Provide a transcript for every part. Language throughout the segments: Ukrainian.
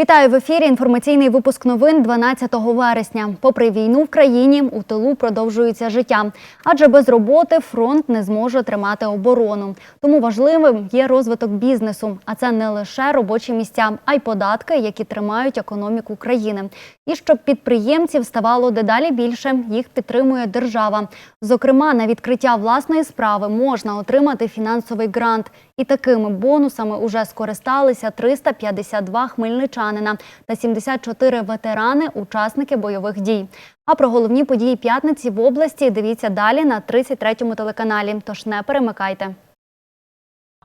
Вітаю в ефірі. Інформаційний випуск новин 12 вересня. Попри війну в країні, у тилу продовжується життя, адже без роботи фронт не зможе тримати оборону. Тому важливим є розвиток бізнесу. А це не лише робочі місця, а й податки, які тримають економіку країни. І щоб підприємців ставало дедалі більше, їх підтримує держава. Зокрема, на відкриття власної справи можна отримати фінансовий грант. І такими бонусами уже скористалися 352 хмельничанина та 74 ветерани, учасники бойових дій. А про головні події п'ятниці в області дивіться далі на 33-му телеканалі. Тож не перемикайте.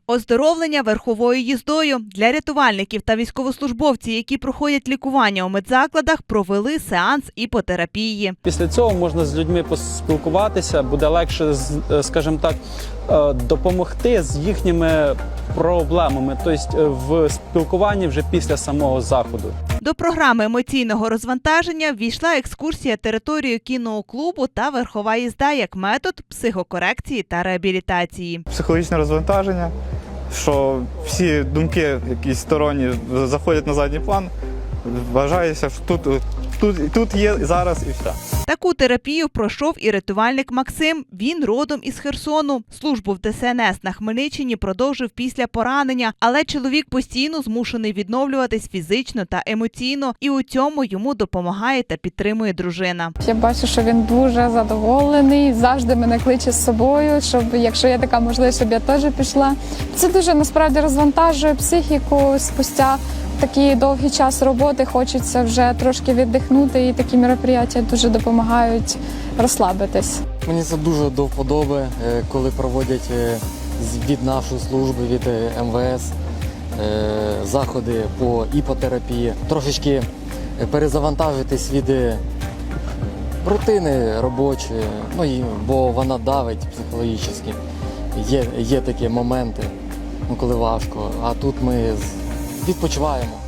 Оздоровлення верховою їздою для рятувальників та військовослужбовців, які проходять лікування у медзакладах, провели сеанс іпотерапії. Після цього можна з людьми поспілкуватися, буде легше, з- е, скажімо так, допомогти з їхніми проблемами, тобто е, в спілкуванні вже після самого заходу. До програми емоційного розвантаження ввійшла екскурсія територією кінного клубу та верхова їзда як метод психокорекції та реабілітації. психологічне розвантаження, що всі думки, якісь сторонні, заходять на задній план. Вважається, що тут, тут, тут є зараз і все. Таку терапію пройшов і рятувальник Максим. Він родом із Херсону. Службу в ДСНС на Хмельниччині продовжив після поранення, але чоловік постійно змушений відновлюватись фізично та емоційно, і у цьому йому допомагає та підтримує дружина. Я бачу, що він дуже задоволений, завжди мене кличе з собою, щоб якщо є така можливість, щоб я теж пішла. Це дуже насправді розвантажує психіку спустя такий довгий час роботи. Хочеться вже трошки віддихнути, і такі мероприятия дуже допомагають розслабитись. Мені це дуже до вподоби, е, коли проводять е, від нашої служби, від е, МВС заходи по іпотерапії. Трошечки перезавантажитись від рутини робочої, ну, і- бо вона давить психологічно. Є, є такі моменти, ну, коли важко, а тут ми відпочиваємо.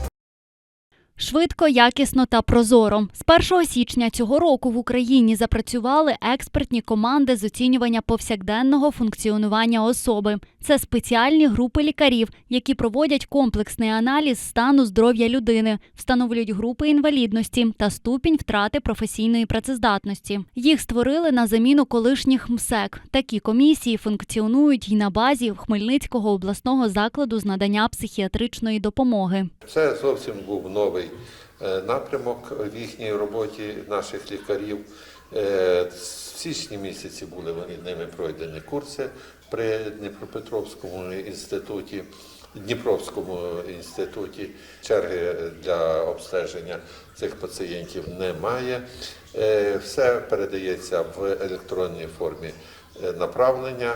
Швидко, якісно та прозоро. З 1 січня цього року в Україні запрацювали експертні команди з оцінювання повсякденного функціонування особи. Це спеціальні групи лікарів, які проводять комплексний аналіз стану здоров'я людини, встановлюють групи інвалідності та ступінь втрати професійної працездатності. Їх створили на заміну колишніх МСЕК. Такі комісії функціонують і на базі Хмельницького обласного закладу з надання психіатричної допомоги. Це зовсім був новий е, напрямок в їхній роботі наших лікарів. Е, В січні місяці були вони ними пройдені курси при Дніпропетровському інституті, Дніпровському інституті. Черги для обстеження цих пацієнтів немає. Е, Все передається в електронній формі направлення.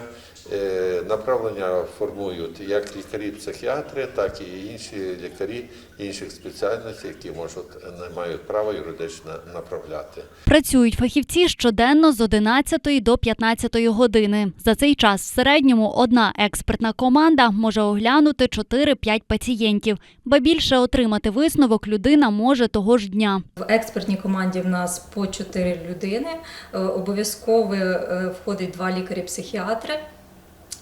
Е, Направлення формують як лікарі-психіатри, так і інші лікарі інших спеціальностей, які можуть не мають права юридично направляти. Працюють фахівці щоденно з 11 до 15 години. За цей час в середньому одна експертна команда може оглянути 4-5 пацієнтів, ба більше отримати висновок людина може того ж дня. В експертній команді в нас по 4 людини. Е, Обов'язково е, входить два лікарі-психіатри.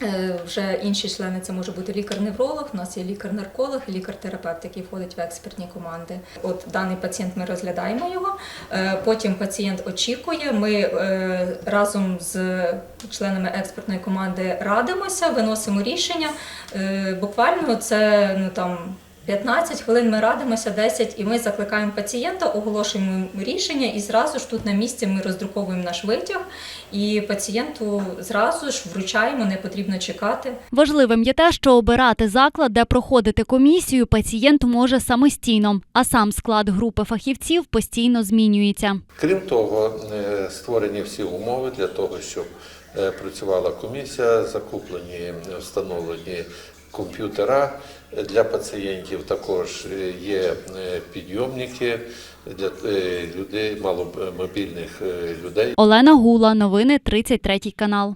Е, Вже інші члени це може бути лікар-невролог, у нас є лікар-нарколог і лікар-терапевт, який входить в експертні команди. От даний пацієнт ми розглядаємо його. е, Потім пацієнт очікує. Ми е, разом з членами експертної команди радимося, виносимо рішення. Буквально це ну там. 15 хвилин ми радимося, 10, і ми закликаємо пацієнта, оголошуємо рішення, і зразу ж тут на місці ми роздруковуємо наш витяг, і пацієнту зразу ж вручаємо, не потрібно чекати. Важливим є те, що обирати заклад, де проходити комісію, пацієнт може самостійно, а сам склад групи фахівців постійно змінюється. Крім того, е, створені всі умови для того, щоб е, працювала комісія, закуплені, встановлені комп'ютера для пацієнтів. Також е, є е, підйомники для е, людей, маломобільних людей. Олена Гула, новини 33 канал.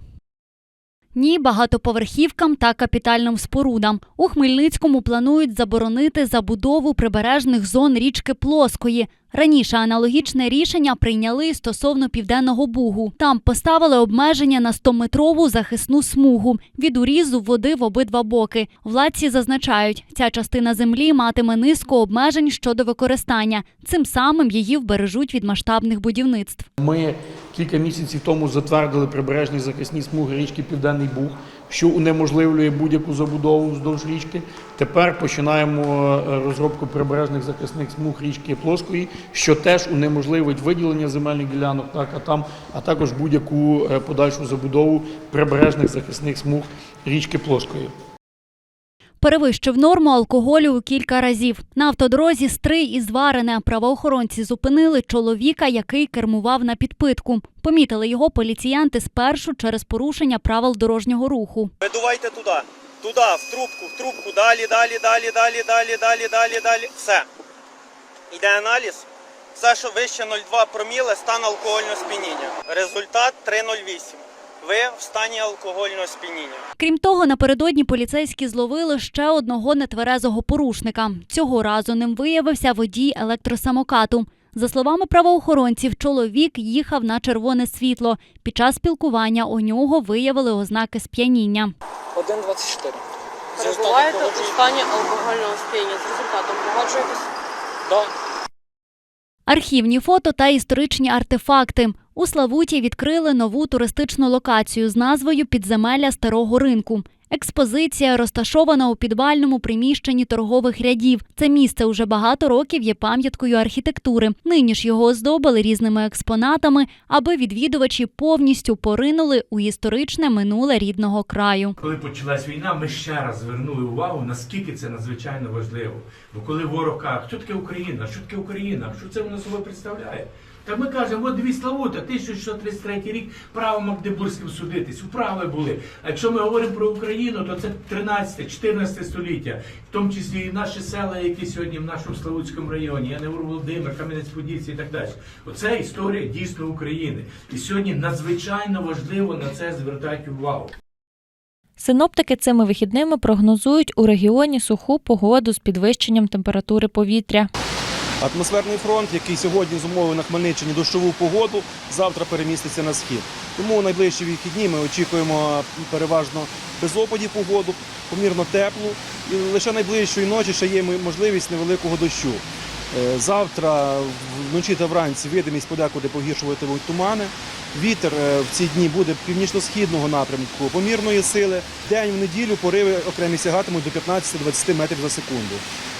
Ні багатоповерхівкам та капітальним спорудам. У Хмельницькому планують заборонити забудову прибережних зон річки Плоскої. Раніше аналогічне рішення прийняли стосовно південного бугу. Там поставили обмеження на 100-метрову захисну смугу від урізу води в обидва боки. Владці зазначають, ця частина землі матиме низку обмежень щодо використання. Цим самим її вбережуть від масштабних будівництв. Ми кілька місяців тому затвердили прибережні захисні смуги річки Південний Буг, що унеможливлює будь-яку забудову вздовж річки. Тепер починаємо е, розробку прибережних захисних смуг річки Плоскої, що теж унеможливить виділення земельних ділянок, так а там, а також будь-яку е, подальшу забудову прибережних захисних смуг річки Плоскої. Перевищив норму алкоголю у кілька разів. На автодорозі Стрий і Зварене правоохоронці зупинили чоловіка, який кермував на підпитку. Помітили його поліціянти спершу через порушення правил дорожнього руху. Видувайте туди. Туди, в трубку, в трубку, далі, далі, далі, далі, далі, далі, далі, далі. Все. Йде аналіз. Все, що вище 0,2 проміли, стан алкогольного сп'яніння. Результат 3,08. Ви в стані алкогольного сп'яніння. Крім того, напередодні поліцейські зловили ще одного нетверезого порушника. Цього разу ним виявився водій електросамокату. За словами правоохоронців, чоловік їхав на червоне світло. Під час спілкування у нього виявили ознаки сп'яніння. 1,24. Перебуваєте у стані алкогольного сп'яніння з результатом погоджуєтесь? Да. Архівні фото та історичні артефакти. У Славуті відкрили нову туристичну локацію з назвою Підземелля старого ринку. Експозиція розташована у підвальному приміщенні торгових рядів. Це місце уже багато років є пам'яткою архітектури. Нині ж його оздобили різними експонатами, аби відвідувачі повністю поринули у історичне минуле рідного краю. Коли почалась війна, ми ще раз звернули увагу, наскільки це надзвичайно важливо. Бо коли ворог каже, що таке Україна, що таке Україна, що це вона собою представляє? Так ми кажемо, от дві Славута, 1633 рік право Магдебурзьким судитись, управи були. А якщо ми говоримо про Україну, то це 13-14 століття, в тому числі і наші села, які сьогодні в нашому Славутському районі, я не говорю Володимир, Кам'янець-Подільський і так далі. Оце історія дійсно України. І сьогодні надзвичайно важливо на це звертати увагу. Синоптики цими вихідними прогнозують у регіоні суху погоду з підвищенням температури повітря. Атмосферний фронт, який сьогодні зумовив на Хмельниччині дощову погоду, завтра переміститься на схід. Тому у найближчі вихідні ми очікуємо переважно без опадів погоду, помірно теплу. І лише найближчої ночі ще є можливість невеликого дощу. Е, Завтра вночі та вранці видимість подекуди погіршуватимуть тумани. Вітер е, в ці дні буде північно-східного напрямку, помірної сили. День в неділю пориви окремі сягатимуть до 15-20 метрів за секунду.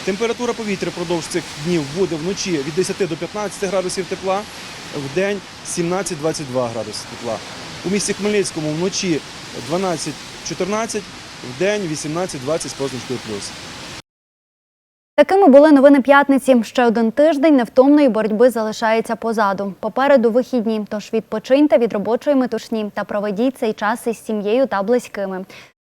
Температура повітря впродовж цих днів буде вночі від 10 до 15 градусів тепла, в день 17-22 градуси тепла. У місті Хмельницькому вночі 12-14, в день 18-20 з позначкою плюс. Такими були новини п'ятниці. Ще один тиждень невтомної боротьби залишається позаду. Попереду вихідні, тож відпочиньте від робочої метушні та проведіть цей час із сім'єю та близькими.